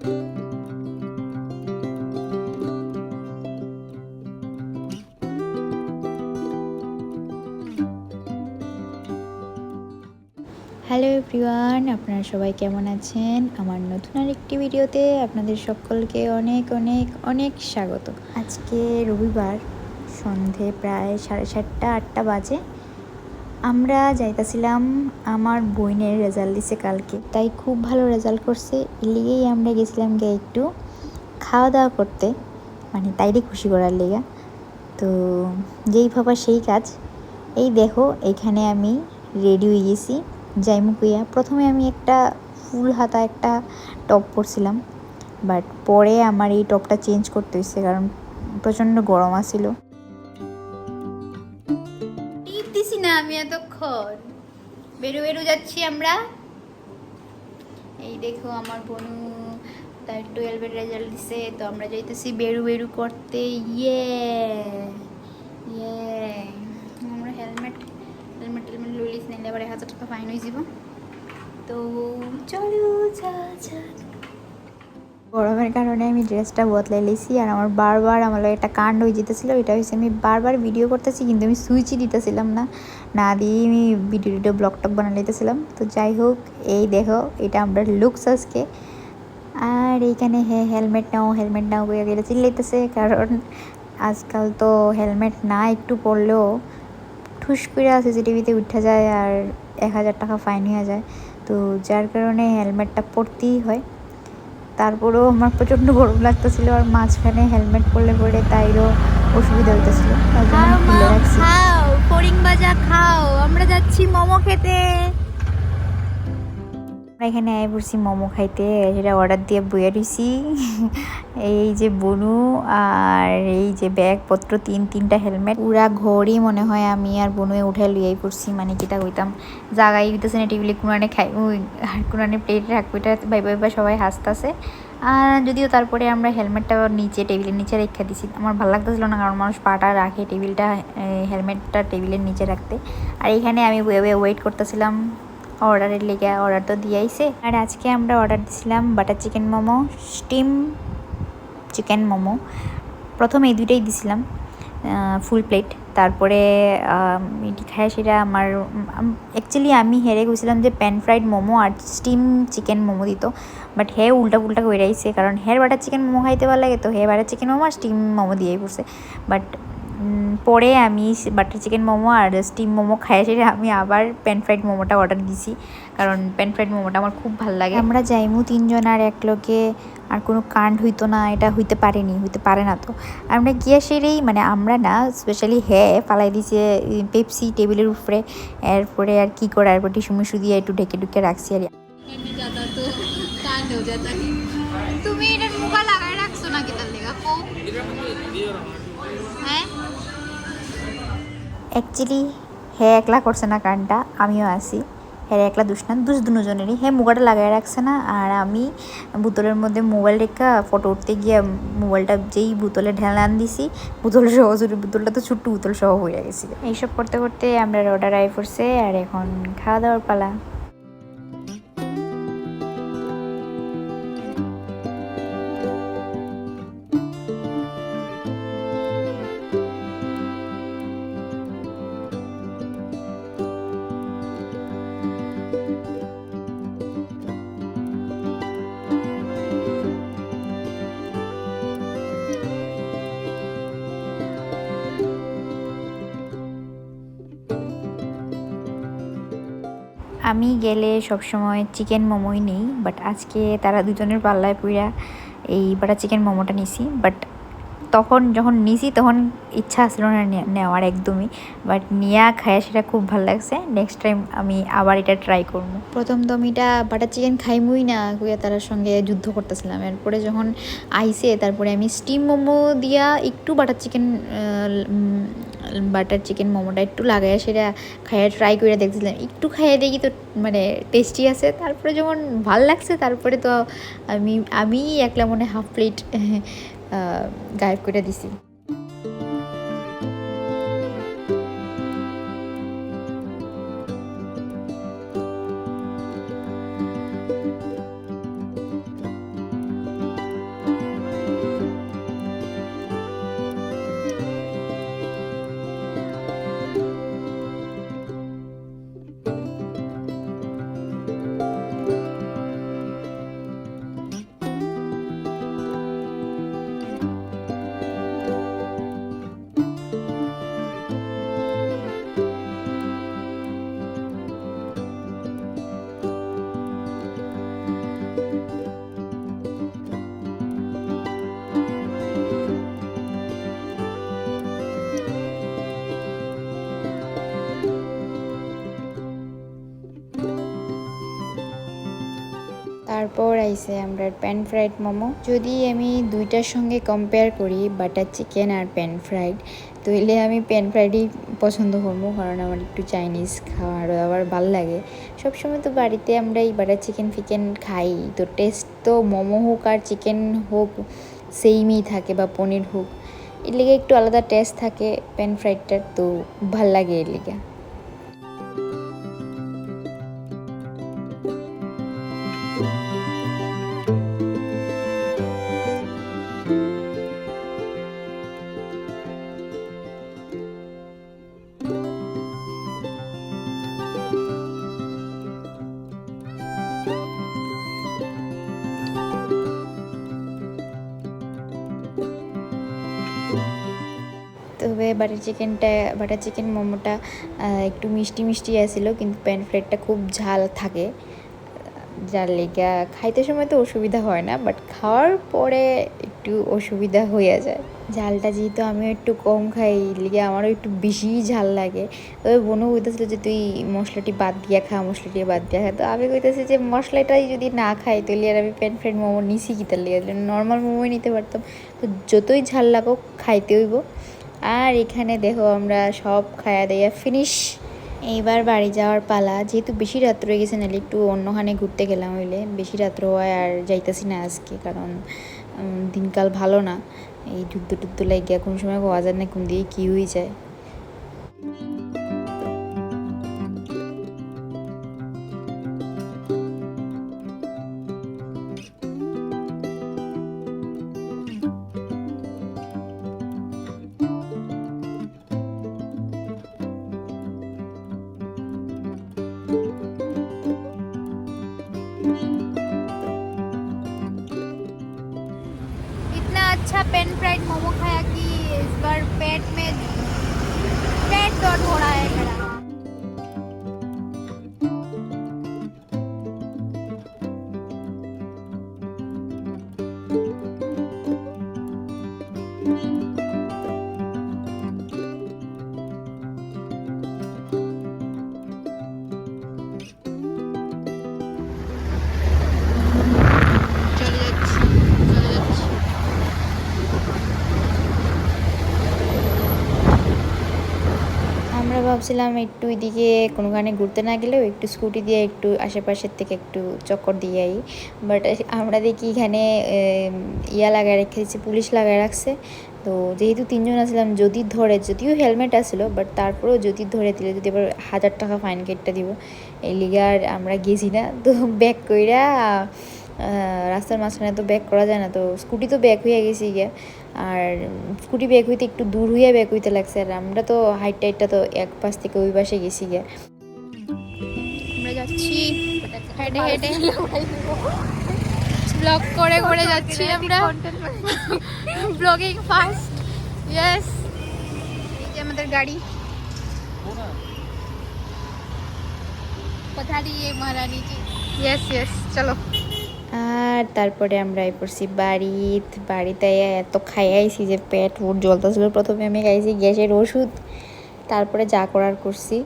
Hello everyone, আপনারা সবাই কেমন আছেন? আমার নতুন আরেকটি ভিডিওতে আপনাদের সকলকে অনেক অনেক অনেক স্বাগত। আজকে রবিবার, সন্ধে প্রায় সাড়ে সাতটা, আটটা বাজে। আমরা যাইতাছিলাম আমার বইনের রেজাল্ট দিছে কালকে। তাই খুব ভালো রেজাল্ট করছে। এলিগেই আমরা গেছিলাম গিয়ে একটু খাওয়া দাওয়া করতে। মানে তাইরে খুশি করার লেগা। তো যেই ভাবা সেই কাজ। এই দেখো, এখানে আমি রেডি হয়ে গেছি। জাইমুকুইয়া প্রথমে আমি একটা ফুল হাতা, একটা টপ পরছিলাম। বাট পরে আমার এই টপটা চেঞ্জ করতে হয়েছে কারণ প্রচণ্ড গরম আছিল। না আমি এতক্ষণ? বেরু বেরু যাচ্ছি আমরা। এই দেখো আমার বোনু, তার টুয়েলভের রেজাল্ট দিছে, তো আমরা যাইতেছি বেরু বেরু করতে। ইয়ে ইয়ে আমরা হেলমেট হেলমেট টেলমেট লইলিস নিলে আবার এক হাজার টাকা ফাইন হয়ে যাব। তো চলো যা যা গরমের কারণে আমি ড্রেসটা বদলে লিছি আর আমার বারবার আমার একটা কাণ্ড হয়ে যেতেছিল। এটা হয়েছে আমি বারবার ভিডিও করতেছি কিন্তু আমি সুইচই দিতেছিলাম না। না দিয়ে আমি ভিডিও টিডিও ব্লগ টক বানা লিতেছিলাম। তো যাই হোক, এই দেখো, এটা আমরা লুকস আজকে। আর এইখানে হ্যাঁ হেলমেট নাও হেলমেট নাও করে গেলে চিল্লাইতেছে কারণ আজকাল তো হেলমেট না একটু পরলেও ঠুস করে সিসিটিভিতে উঠে যায় আর এক হাজার টাকা ফাইন হয়ে যায়। তো যার কারণে হেলমেটটা পরতেই হয়। তারপরেও আমার প্রচণ্ড গরম লাগতেছিল আর মাঝখানে হেলমেট পরলে পরে তাইরও অসুবিধা হইতেছিল। তার জন্য খুলে রাখছি। খাও বাজা খাও। আমরা যাচ্ছি মোমো খেতে। আমরা এখানে আয় পড়ছি মোমো খাইতে সেটা অর্ডার দিয়ে বইয়ে দিছি। এই যে বনু আর এই যে ব্যাগপত্র, তিন তিনটা হেলমেট। পুরা ঘরই মনে হয় আমি আর বনুয়ে উঠে লইয়াই পড়ছি মানে কিটা কইতাম, জাগাই হইতেছে না টেবিলে কোনানে খাই আর কোনানে প্লেটে রাখব, এটা ভাই ভাই ভাই সবাই হাসতাছে। আর যদিও তারপরে আমরা হেলমেটটা নিচে, টেবিলের নিচে রেখে দিছি, আমার ভালো লাগতেছিল না, কারণ মানুষ পাটা রাখে টেবিলটা হেলমেটটা টেবিলের নিচে রাখতে। আর এখানে আমি ওয়েট করতেছিলাম। অর্ডারের লেগে অর্ডার তো দিয়েছে আর আজকে আমরা অর্ডার দিছিলাম butter chicken momo, steam chicken momo. প্রথমে এই দুইটাই দিছিলাম ফুল প্লেট তারপরে এটি খায় সেটা আমার অ্যাকচুয়ালি আমি হেরে গেছিলাম যে প্যান ফ্রাইড মোমো আর স্টিম চিকেন মোমো দিত। বাট হে উল্টা পুল্টা করে আইছে কারণ হের বাটার চিকেন মোমো খাইতে ভালো লাগে তো হে বাটার চিকেন মোমো আর স্টিম মোমো দিয়েই পড়ছে। বাট পরে আমি বাটার চিকেন মোমো আর স্টিম মোমো খাই সেটা আমি আবার প্যান ফ্রাইড মোমোটা অর্ডার দিছি। কারণ প্যান ফ্রাইড মোমোটা আমার খুব ভালো লাগে। আমরা যাইমু তিনজন আর এক লোকে আর কোনো কাণ্ড হইতো না এটা হইতে পারেনি হইতে পারে না তো। আমরা গিয়া সেরেই মানে আমরা না স্পেশালি হ্যাঁ পালাই দিছে পেপসি টেবিলের উপরে। এরপরে আর কি করে এরপর টিসু মিসু দিয়ে একটু ঢেকে ঢুকে রাখছি আর তুমি এটার মুখা লাগাই রাখছো না কি তার লেগা? অ্যাকচুয়ালি হে একলা করছে না কানটা, আমিও আছি। হ্যাঁ একলা দুষ না দুষ দুজনেরই হ্যাঁ মুগাটা লাগাই রাখছে না, আর আমি বোতলের মধ্যে মোবাইল রেখা, ফটো উঠতে গিয়ে মোবাইলটা যেই বোতলে ঢেলান দিছি, বোতল সহ বোতলটা তো ছোট্ট বোতল সহ হয়ে গেছে এইসব করতে করতে আমরা রোডার আই পড়ছে, আর এখন খাওয়া দাওয়ার পালা। আমি গেলে সবসময় চিকেন মোমোই নেই বাট আজকে তারা দুজনের পাল্লায় পুইরা এই বাটার চিকেন মোমোটা নিছি বাট তখন যখন নিছি তখন ইচ্ছা আসলো না নেওয়ার একদমই বাট নিয়া খায় সেটা খুব ভালো লাগছে নেক্সট টাইম আমি আবার এটা ট্রাই করব। প্রথম তো আমি এটা বাটার চিকেন খাইমুই না কুয়া তারার সঙ্গে যুদ্ধ করতেছিলাম, এরপরে যখন আইসে তারপরে আমি স্টিম মোমো দিয়া একটু বাটার চিকেন বাটার চিকেন মোমোটা একটু লাগাইয়া সেটা খাইয়া ট্রাই করে দেখছিলাম। একটু খাইয়ে দেখি তো মানে টেস্টি আছে। তারপরে যখন ভালো লাগছে, তারপরে তো আমি আমি একলা মনে হাফ প্লেট গায়েব করে দিছি। আইছে আমরা প্যান ফ্রাইড মোমো। যদি আমি দুইটার সঙ্গে কম্পেয়ার করি বাটার চিকেন আর প্যান ফ্রাইড তাহলে আমি প্যান ফ্রাইডই পছন্দ করব, কারণ আমার একটু চাইনিজ খাওয়ার আবার ভালো লাগে। সবসময় তো বাড়িতে আমরা এই বাটার চিকেন ফিকেন খাই, তো টেস্ট তো মোমো হোক আর চিকেন হোক সেমই থাকে বা পনির হোক। এর লিগে একটু আলাদা টেস্ট থাকে প্যান ফ্রাইডটার তো ভালো লাগে এর লিগে। তবে বাটার চিকেনটা বাটার চিকেন মোমোটা একটু মিষ্টি মিষ্টি আসছিল কিন্তু প্যান ফ্রাইডটা খুব ঝাল থাকে। যার লেগা খাইতে সময় তো অসুবিধা হয় না বাট খাওয়ার পরে একটু অসুবিধা হয়ে যায়। ঝালটা যেহেতু আমিও একটু কম খাই, লিগে আমারও একটু বেশি ঝাল লাগে। তবে বোনও কইতেছিল যে, তুই মশলাটি বাদ দিয়া খা, মশলাটি বাদ দিয়া খা। তো আমি কইতেছি যে, মশলাটাই যদি না খাই, তাহলে আর আমি প্যান ফ্রাইড মোমো নিছি কি তার লিগে? নর্মাল মোমোই নিতে পারতাম। তো যতই ঝাল লাগুক, খাইতে হইব। আর এখানে দেখো আমরা সব খায়া দেয়া ফিনিশ এইবার বাড়ি যাওয়ার পালা। যেহেতু বেশি রাত্র হয়ে গেছে, নাহলে একটু অন্যখানে ঘুরতে গেলাম হইলে। বেশি রাত্র হয় আর যাইতেছি না আজকে, কারণ দিনকাল ভালো না। এই যুদ্ধ টুদ্ধ লাগিয়া কোন সময় পাওয়া যায় না কোন দিকে কী হয়ে যায়। अच्छा पेन फ्राइड मोमो खाया कि इस बार ভাবছিলাম একটু এদিকে কোনোখানে ঘুরতে না গেলেও একটু স্কুটি দিয়ে একটু আশেপাশের থেকে একটু চক্কর দিয়ে আই। বাট আমরা দেখি এখানে ইয়া লাগায় দিচ্ছে পুলিশ লাগায় রাখছে। তো যেহেতু তিনজন আসলাম যদি ধরে, যদিও হেলমেট আসলো বাট তারপরেও যদি ধরে দিলে, যদি আবার হাজার টাকা ফাইন কেটটা দিব, এই লিগার আমরা গেছি না। তো ব্যাক কইরা রাস্তার মাঝখানে তো ব্যাক করা যায় না, তো স্কুটি তো ব্যাক হয়ে গেছি গিয়ে। আর স্কুটি ব্যাক হইতে একটু দূর হইয়া ব্যাক হইতে লাগছে, আর আমরা তো হাইট টাইটটা তো এক পাশ থেকে ওই পাশে গেছি গিয়ে। আমরা যাচ্ছি ব্লগ করে করে যাচ্ছি আমরা। ব্লগিং ফার্স্ট ইয়েস আমাদের গাড়ি। কোথা দিয়ে মহারানী জি ইয়েস ইয়েস চলো। আর তারপরে আমরা এই পড়ছি বাড়িত, বাড়িতে এত খাইয়াইছি যে পেট ওর জ্বলতেছিল। প্রথমে আমি খাইছি গ্যাসের ওষুধ, তারপরে যা করার করছি।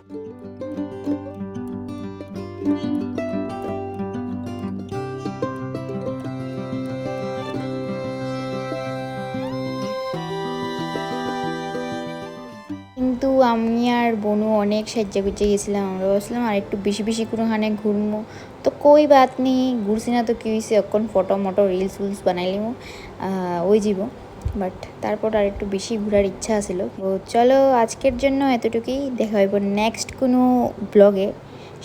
কিন্তু আমি আর বনু অনেক সাহায্য করতে গেছিলাম, আমরা বলছিলাম আর একটু বেশি বেশি কোনোখানে ঘুরবো কই নেই ঘুরছি না তো কি হয়েছে এখন ফটো মটো রিলস উলস বানাইলিমো ওই যাব বাট তারপর আর একটু বেশি ঘোরার ইচ্ছা আছিল তো চলো আজকের জন্য এতটুকুই দেখা হইব নেক্সট কোনো ব্লগে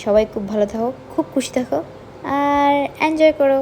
সবাই খুব ভালো থাকো খুব খুশি থাকো আর এনজয় করো